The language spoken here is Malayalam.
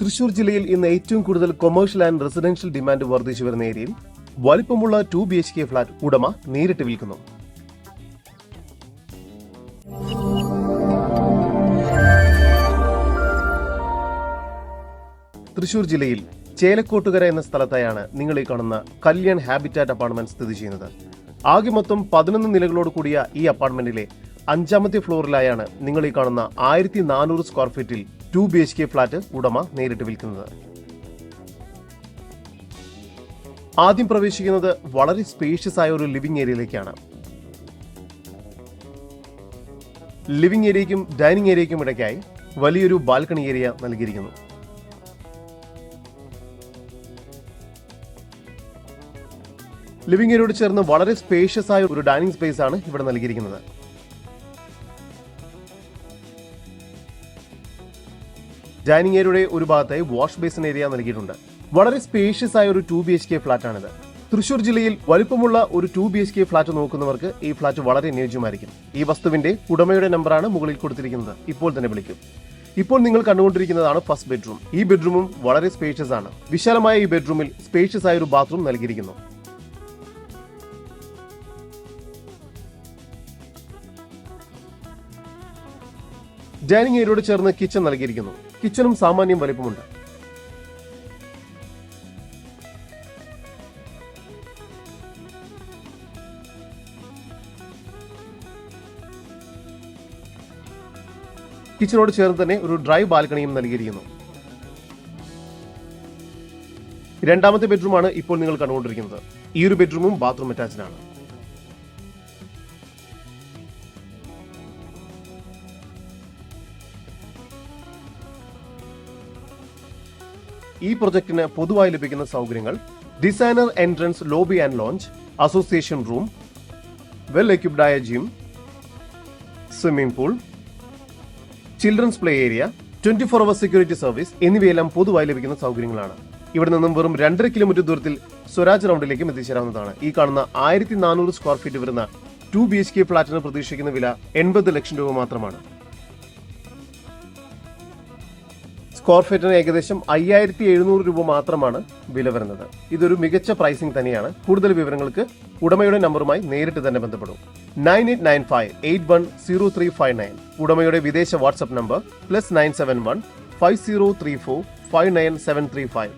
തൃശൂർ ജില്ലയിൽ ഇന്ന് ഏറ്റവും കൂടുതൽ കൊമേഴ്ഷ്യൽ ആൻഡ് റെസിഡൻഷ്യൽ ഡിമാൻഡ് വർദ്ധിച്ചു വരുന്ന ഏരിയയിൽ വലിപ്പമുള്ള two B H K flat ഉടമ നേരിട്ട് വിൽക്കുന്നു. തൃശൂർ ജില്ലയിൽ ചേലക്കോട്ടുകര എന്ന സ്ഥലത്തായാണ് നിങ്ങൾ ഈ കാണുന്ന കല്യാൺ ഹാബിറ്റാറ്റ് അപ്പാർട്ട്മെന്റ് സ്ഥിതി ചെയ്യുന്നത്. ആകെ മൊത്തം പതിനൊന്ന് നിലകളോട് കൂടിയ ഈ അപ്പാർട്ട്മെന്റിലെ അഞ്ചാമത്തെ ഫ്ലോറിലായാണ് നിങ്ങൾ ഈ കാണുന്ന ആയിരത്തി നാനൂറ് സ്ക്വയർ ഫീറ്റിൽ two B H K flat ഉടമ നേരിട്ട് വിൽക്കുന്നത്. ആദ്യം പ്രവേശിക്കുന്നത് വളരെ സ്പേഷ്യസ് ആയ ഒരു ലിവിംഗ് ഏരിയയിലേക്കാണ് ലിവിംഗ് ഏരിയയ്ക്കും ഡൈനിങ് ഏരിയയ്ക്കും ഇടയ്ക്കായി വലിയൊരു ബാൽക്കണി ഏരിയ നൽകിയിരിക്കുന്നു. ലിവിംഗ് ഏരിയയോട് ചേർന്ന് വളരെ സ്പേഷ്യസ് ആയ ഒരു ഡൈനിങ് സ്പേസ് ആണ് ഇവിടെ നൽകിയിരിക്കുന്നത്. ഡൈനിങ് ഏരിയയുടെ ഒരു ഭാഗത്തായി വാഷ് ബേസിൻ ഏരിയ നൽകിയിട്ടുണ്ട്. വളരെ സ്പേഷ്യസ് ആയ ഒരു ടു ബി എച്ച് കെ ഫ്ളാറ്റാണിത് തൃശൂർ ജില്ലയിൽ വലുപ്പമുള്ള ഒരു two B H K flat നോക്കുന്നവർക്ക് ഈ ഫ്ളാറ്റ് വളരെ അനുയോജ്യമായിരിക്കും. ഈ വസ്തുവിന്റെ ഉടമയുടെ നമ്പറാണ് മുകളിൽ കൊടുത്തിരിക്കുന്നത്. ഇപ്പോൾ തന്നെ വിളിക്കും. ഇപ്പോൾ നിങ്ങൾ കണ്ടുകൊണ്ടിരിക്കുന്നതാണ് ഫസ്റ്റ് ബെഡ്റൂം ഈ ബെഡ്റൂമും വളരെ സ്പേഷ്യസ് ആണ്. വിശാലമായ ഈ ബെഡ്റൂമിൽ സ്പേഷ്യസ് ആയ ഒരു ബാത്റൂം നൽകിയിരിക്കുന്നു. ഡൈനിങ് ഏരിയയോട് ചേർന്ന് കിച്ചൺ നൽകിയിരിക്കുന്നു. കിച്ചണും സാമാന്യം വലിപ്പമുണ്ട്. കിച്ചനോട് ചേർന്ന് തന്നെ ഒരു ഡ്രൈ ബാൽക്കണിയും നൽകിയിരിക്കുന്നു. രണ്ടാമത്തെ ബെഡ്റൂമാണ് ഇപ്പോൾ നിങ്ങൾ കണ്ടുകൊണ്ടിരിക്കുന്നത്. ഈ ഒരു ബെഡ്റൂമും ബാത്റൂം അറ്റാച്ച്ഡ് ആണ്. ഈ പ്രൊജക്ടിന് പൊതുവായി ലഭിക്കുന്ന സൗകര്യങ്ങൾ designer entrance lobby and lounge association room well എക്യുപ്ഡായ gym swimming pool children's play area twenty four hour security service എന്നിവയെല്ലാം പൊതുവായി ലഭിക്കുന്ന സൗകര്യങ്ങളാണ്. ഇവിടെ നിന്നും വെറും രണ്ടര കിലോമീറ്റർ ദൂരത്തിൽ സ്വരാജ് റൗണ്ടിലേക്കും എത്തിച്ചേരാവുന്നതാണ്. ഈ കാണുന്ന ആയിരത്തി നാനൂറ് സ്ക്വയർ ഫീറ്റ് വരുന്ന ടു ബി എച്ച് കെ ഫ്ളാറ്റിന് പ്രതീക്ഷിക്കുന്ന വില എൺപത് ലക്ഷം രൂപ മാത്രമാണ്. സ്ക്വയർ ഫീറ്റിന് ഏകദേശം അയ്യായിരത്തി എഴുന്നൂറ് രൂപ മാത്രമാണ് വില വരുന്നത്. ഇതൊരു മികച്ച പ്രൈസിംഗ് തന്നെയാണ്. കൂടുതൽ വിവരങ്ങൾക്ക് ഉടമയുടെ നമ്പറുമായി നേരിട്ട് തന്നെ ബന്ധപ്പെടും. Nine eight nine five eight one zero three five nine. ഉടമയുടെ വിദേശ WhatsApp number plus nine seven one five zero three four five nine seven three five